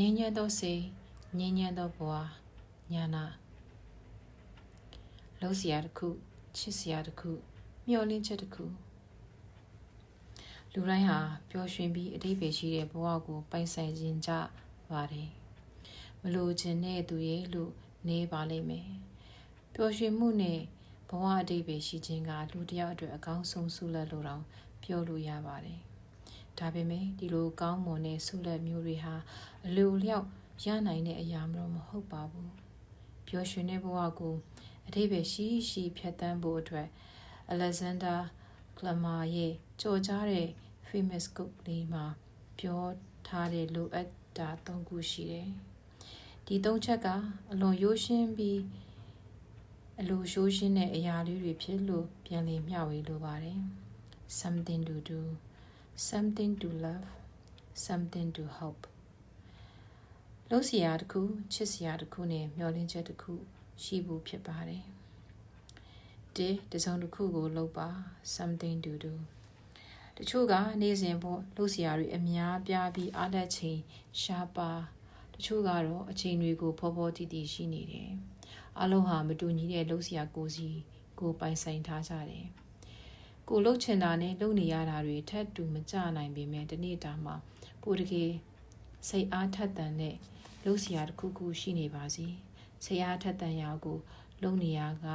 ငြိမ်းချမ်းသောစိတ်ငြိမ်းချမ်းသောဘဝညာနာလုံးစရာတစ်ခုချစ်စရာတစ်ခုမျှော်လင့်ချက်တစ်ခုလူတိုင်းဟာပျော်ရွှင်ပြီးအတိတ်ပဲရှိတဲ့ဘဝကိုပိုင်ဆိုင်ခြင်းကြပါတယ်မလိုချင်တဲ့သူရဲ့လို့နေပါလိမ့်မယ်ပျော်ရွှင်မှုနဲ့ဘဝအတိတ်ပဲရှိခြင်းကလူတစ်ယောက်အတွက်အကောင်းဆုံးဆုလက်လို့တောင်ပြောလို့ရပါတယ် ဒါပေမဲ့ဒီလိုကောင်းမွန်တဲ့ဆုလက်မျိုးတွေဟာအလိုအလျောက်ရနိုင်တဲ့အရာမျိုးမဟုတ်ပါဘူးပျော်ရွှင်တဲ့ဘဝကိုအတိပ္ပယ်ရှိရှိဖြတ်တန်းဖို့အတွက် Alexander Clemmer ရဲ့ကြော်ကြားတဲ့ famous quote လေးမှာပြောထားတဲ့လိုအပ်တာ၃ခုရှိတယ်ဒီ၃ချက်ကအလွန်ရိုးရှင်းပြီးအလိုရိုးရှင်းတဲ့အရာလေးတွေဖြစ်လို့ပြန်လည်မျှဝေလိုပါတယ် something to do something to love something to hope လို့စရာတစ်ခုချစ်စရာတစ်ခုနဲ့မျှော်လင့်ချက်တစ်ခုရှိဖို့ဖြစ်ပါတယ်ဒီတစုံတစ်ခုကိုလုပ်ပါ something to do တချို့ကနေ့စဉ်ပေါ့လုပ်စရာတွေအများပြားပြီးအားလက်ချိန်ရှားပါတချို့ကတော့အချိန်တွေကိုဖောဖောတည်တည်ရှိနေတယ်အလုံးဟာမတူညီတဲ့လုပ်စရာကိုစီကိုပိုင်ဆိုင်ထားကြတယ် ကိုလှုပ်ချင်တာနဲ့လုပ်နေရတာတွေထပ်တူမကြနိုင်ပေမဲ့ဒီနေ့တာမှာပိုတကယ်စိတ်အားထက်သန်တဲ့လှုပ်စရာတစ်ခုခုရှိနေပါစီစိတ်အားထက်သန်ရာကိုလုပ်နေရက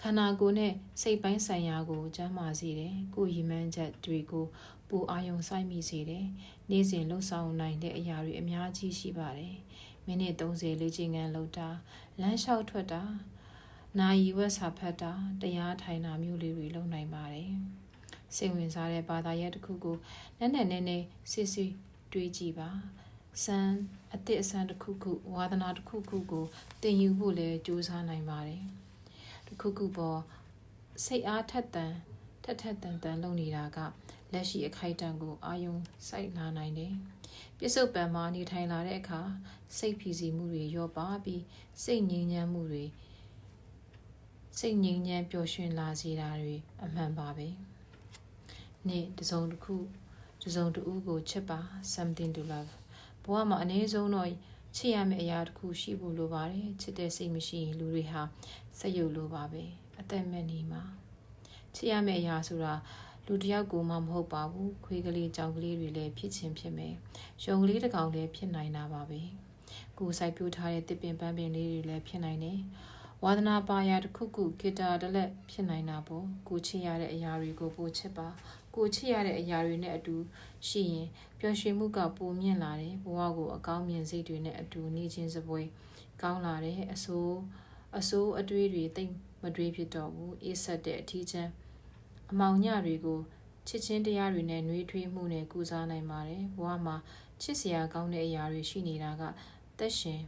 ခန္ဓာကိုယ်နဲ့စိတ်ပိုင်းဆိုင်ရာကိုကျန်းမာစေတယ်ကိုယ်ရည်မှန်းချက်တွေကိုပိုအာယုံဆိုင်မိစေတယ်နေ့စဉ်လှုပ်ဆောင်နိုင်တဲ့အရာတွေအများကြီးရှိပါတယ်မိနစ်30လေ့ကျင့်ခန်းလုပ်တာလမ်းလျှောက်ထွက်တာ နာယီဝက်စာဖတ်တာတရားထိုင်တာမျိုးလေးတွေလုပ်နိုင်ပါတယ်စိတ်ဝင်စားတဲ့ဘာသာရပ်တစ်ခုကိုနည်းနည်းနည်းနည်းစစ်စစ်တွေးကြည့်ပါစံအသည့်အစံတစ်ခုခုဝါသနာတစ်ခုခုကိုသင်ယူဖို့လည်းကြိုးစားနိုင်ပါတယ်တစ်ခုခုပေါ်စိတ်အားထက်သန်ထက်ထက်တန်တန်လုပ်နေတာကလက်ရှိအခိုက်အတန့်ကိုအာယုံစိုက်လာနိုင်တယ်ပြစ္ဆုတ်ပံမှာနေထိုင်လာတဲ့အခါစိတ်ဖြီစီမှုတွေရောပါပြီးစိတ်ငြိမ်းချမ်းမှုတွေ စိတ်ငြိမ်းချမ်းပျော်ရွှင်လာစေတာတွေအမှန်ပါပဲနေ့တစုံတစ်ခုတစုံတဦးကိုချစ်ပါ something to love ဘဝမှာအနည်းဆုံးတော့ချစ်ရမယ့်အရာတစ်ခုရှိဖို့လိုပါတယ်ချစ်တဲ့စိတ်မရှိရင်လူတွေဟာစက်ရုပ်လိုပါပဲအသက်မဲ့နေမှာချစ်ရမယ့်အရာဆိုတာလူတယောက်ကိုမှမဟုတ်ပါဘူးခွေးကလေးကြောင်ကလေးတွေလည်းဖြစ်ချင်းဖြစ်မယ်ရုံကလေးတစ်ကောင်လည်းဖြစ်နိုင်တာပါပဲကိုယ်စိုက်ပျိုးထားတဲ့တစ်ပင်ပန်းပင်လေးတွေလည်းဖြစ်နိုင်တယ် ဝါသနာပါရာတစ်ခုခုဂီတာတလက်ဖြစ်နိုင်တာပေါ့ကိုချစ်ရတဲ့အရာတွေကိုပိုချစ်ပါကိုချစ်ရတဲ့အရာတွေနဲ့အတူရှိရင်ပျော်ရွှင်မှုကပိုမြင့်လာတယ်ဘဝကိုအကောင်းမြင်စိတ်တွေနဲ့အတူနေခြင်းစပွဲကောင်းလာတယ်အဆိုးအဆိုးအတွေးတွေတိတ်မတွေးဖြစ်တော့ဘူးအေးဆက်တဲ့အထီးချမ်းအမောင်ညတွေကိုချစ်ချင်းတရားတွေနဲ့နှွေးထွေးမှုနဲ့ကုစားနိုင်ပါတယ်ဘဝမှာချစ်စရာကောင်းတဲ့အရာတွေရှိနေတာကသက်ရှင်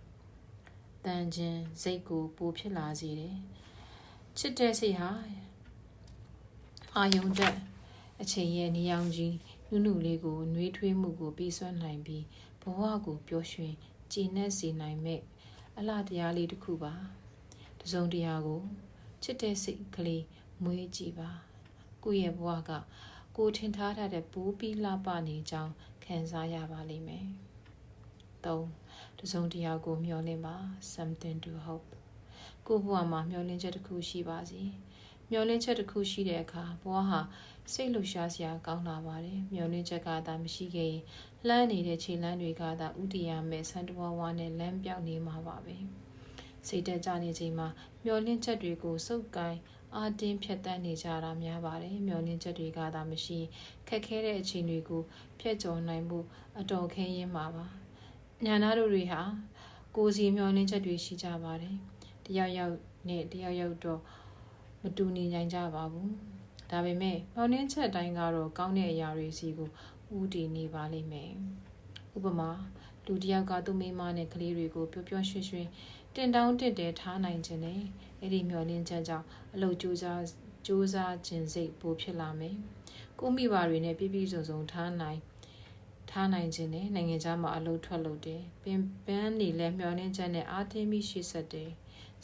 တန်ခြင်းစိတ်ကိုပိုဖြစ်လာစေတယ်ချစ်တဲ့စိတ်ဟာအာယုံတက်အချိန်ရဲ့နေရောင်ကြီးနုနုလေးကိုနှွေးထွေးမှုကိုပြီးစွမ်းနိုင်ပြီးဘဝကိုပျော်ရွှင်ကြည်နက်စေနိုင်မဲ့အလားတရားလေးတစ်ခုပါတစုံတရာကိုချစ်တဲ့စိတ်ကလေးမွေးကြည့်ပါကိုယ့်ရဲ့ဘဝကကိုထင်ထားတဲ့ပိုးပြီးလှပနေကြောင်းခံစားရပါလိမ့်မယ်၃ တစုံတရာကိုမျှော်လင့်ပါ something to hope ကိုဘဝမှာမျှော်လင့်ချက်တစ်ခုရှိပါစေမျှော်လင့်ချက်တစ်ခုရှိတဲ့အခါဘဝဟာစိတ်လှရှားစရာကောင်းလာပါတယ်မျောလင်းချက်ကသာမရှိခဲ့ရင်လှမ်းနေတဲ့ခြေလမ်းတွေကသာဥတီယာမဲ့ဆန်တဝဝနဲ့လမ်းပြောက်နေမှာပါပဲစိတ်တက်ကြနေချိန်မှာမျောလင်းချက်တွေကိုစုပ်ကိုင်းအာတင်းဖြတ်တန်းနေကြတာများပါတယ်မျောလင်းချက်တွေကသာမရှိခက်ခဲတဲ့အချိန်တွေကိုဖျက်ကျော်နိုင်ဖို့အတော်ခဲရင်းမှာပါ ညာနာတို့တွေဟာကိုစီမျောလင်းချက်တွေရှိကြပါတယ်တယောက်ယောက်နဲ့တယောက်ယောက်တော့မတူညီနိုင်ကြပါဘူးဒါပေမဲ့မောင်နှင်းချက်တိုင်းကတော့ကောင်းတဲ့အရာတွေစီကိုဦးတည်နေပါလိမ့်မယ်ဥပမာလူတယောက်ကသူ့မိမနဲ့ကလေးတွေကိုပျော်ပျော်ရွှင်ရွှင်တင်တောင်းတင့်တယ်ထားနိုင်ခြင်းနဲ့အဲ့ဒီမျောလင်းချက်ကြောင့်အလုပ်ကြိုးစားကြိုးစားခြင်းစိတ်ပိုဖြစ်လာမယ်ကိုမိဘတွေနဲ့ပြည့်ပြည့်စုံစုံထားနိုင် ထားနိုင်ခြင်းနဲ့နိုင်ငံခြားမှာအလုပ်ထွက်လုပ်တယ်ပင်ပန်းနေလဲမျောလင်းချက်နဲ့အားတင်းပြီးရှေ့ဆက်တယ်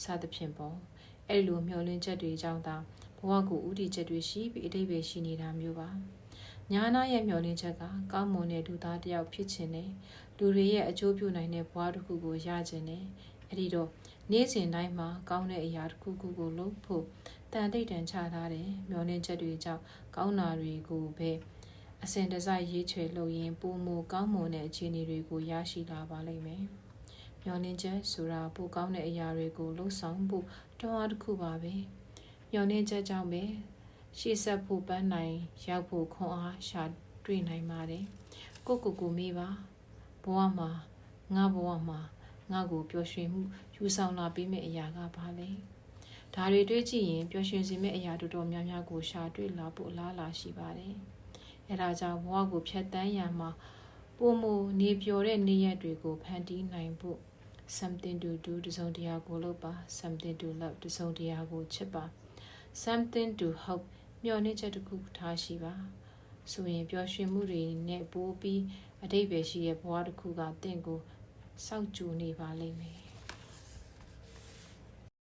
စသဖြင့်ပေါ့အဲ့လိုမျောလင်းချက်တွေကြောင့်သာဘဝကိုဥတီချက်တွေရှိပြီးအတိတ်ပဲရှိနေတာမျိုးပါညာနာရဲ့မျှော်လင့်ချက်ကကောင်းမွန်တဲ့လူသားတစ်ယောက်ဖြစ်ခြင်းနဲ့လူတွေရဲ့အကျိုးပြုနိုင်တဲ့ဘဝတစ်ခုကိုရခြင်းနဲ့အဲ့ဒီတော့နေ့စဉ်တိုင်းမှာကောင်းတဲ့အရာတစ်ခုခုကိုလုပ်ဖို့တန်တိတ်တန်ချထားတဲ့မျှော်လင့်ချက်တွေကြောင့်ကောင်းတာတွေကိုပဲ အစဉ်တစိုက်ရေးချွေလုပ်ရင်ပုံမကောင်းမွန်တဲ့အခြေအနေတွေကိုရရှိလာပါလိမ့်မယ်မျှော်လင့်ချက်ဆိုတာပိုကောင်းတဲ့အရာတွေကိုလှုပ်ဆောင်ဖို့တွန်းအားတစ်ခုပါပဲမျှော်လင့်ချက်ကြောင့်ပဲရှေ့ဆက်ဖို့ပန်းနိုင်ရောက်ဖို့ခွန်အားရှာတွေ့နိုင်ပါတယ်ကိုကိုကိုမေးပါဘဝမှာငါဘဝမှာငါကိုပျော်ရွှင်မှုယူဆောင်လာပေးမယ့်အရာကဘာလဲဒါတွေတွေးကြည့်ရင်ပျော်ရွှင်စေမယ့်အရာတော်တော်များများကိုရှာတွေ့လာဖို့အလားအလာရှိပါတယ် အဲဒါကြောင့်ဘဝကိုဖြတ်တန်းရမှာပုံမနေပျော်တဲ့နေ့ရက်တွေကိုဖန်တီးနိုင်ဖို့ something to do တစုံတရာကိုလုပ်ပါ something to love တစုံတရာကိုချစ်ပါ something to hope မျှော်လင့်ချက်တစ်ခုထားရှိပါဆိုရင်ပျော်ရွှင်မှုတွေနဲ့ပိုးပြီးအတိတ်ပဲရှိရဲ့ဘဝတစ်ခုကတင့်ကိုစောက်ကြူနေပါလိမ့်မယ်